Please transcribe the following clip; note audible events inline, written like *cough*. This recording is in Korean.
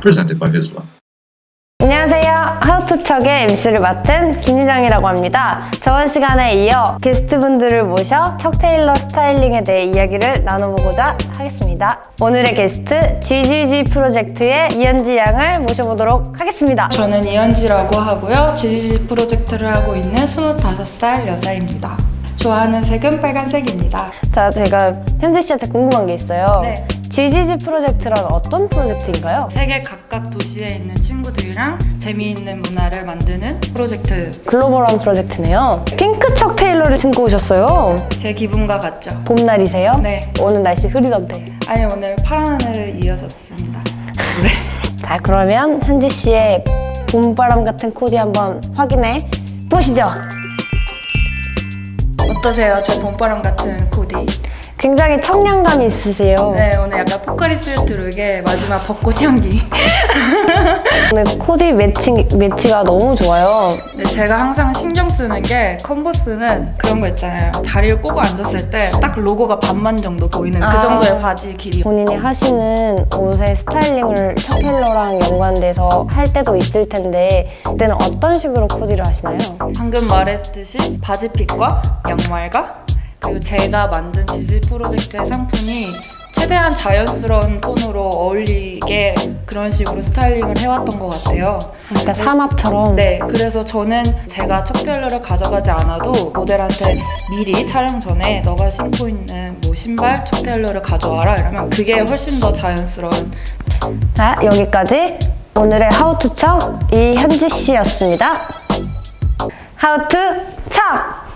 presented by Vizsla. 안녕하세요. 하우투척의 MC를 맡은 김희정이라고 합니다. 저번 시간에 이어 게스트분들을 모셔 척 테일러 스타일링에 대해 이야기를 나눠보고자 하겠습니다. 오늘의 게스트 GGG 프로젝트의 이현지 양을 모셔보도록 하겠습니다. 저는 이현지라고 하고요. GGG 프로젝트를 하고 있는 25살 여자입니다. 좋아하는 색은 빨간색입니다. 자, 제가 현지 씨한테 궁금한 게 있어요. 네. GGG 프로젝트란 어떤 프로젝트인가요? 세계 각각 도시에 있는 친구들이랑 재미있는 문화를 만드는 프로젝트. 글로벌한 프로젝트네요. 핑크 척 테일러를 신고 오셨어요. 제 기분과 같죠? 봄날이세요? 네. 오늘 날씨 흐리던데. 아니 오늘 파란 하늘을 이어졌습니다. *laughs* 네. 자, 그러면 현지 씨의 봄바람 같은 코디 한번 확인해 보시죠. 어떠세요? 제 봄바람 같은 코디. 굉장히 청량감이 있으세요. 네 오늘 약간 포카리 스웨트 룩에 마지막 벚꽃 향기. *laughs* 오늘 코디 매치, 매치가 너무 좋아요. 네, 제가 항상 신경 쓰는 게 컨버스는 그런 거 있잖아요. 다리를 꼬고 앉았을 때 딱 로고가 반만 정도 보이는 아. 그 정도의 바지 길이. 본인이 하시는 옷의 스타일링을 척헬러랑 연관돼서 할 때도 있을 텐데 그때는 어떤 식으로 코디를 하시나요? 방금 말했듯이 바지 핏과 양말과 그리고 제가 만든 지지 프로젝트의 상품이 최대한 자연스러운 톤으로 어울리게 그런 식으로 스타일링을 해왔던 것 같아요. 약간 삼합처럼? 네, 그래서 저는 제가 척테일러를 가져가지 않아도 모델한테 미리 촬영 전에 너가 신고 있는 뭐 신발 척테일러를 가져와라. 이러면 그게 훨씬 더 자연스러운 자 여기까지 오늘의 하우투척 이현지 씨였습니다. 하우투척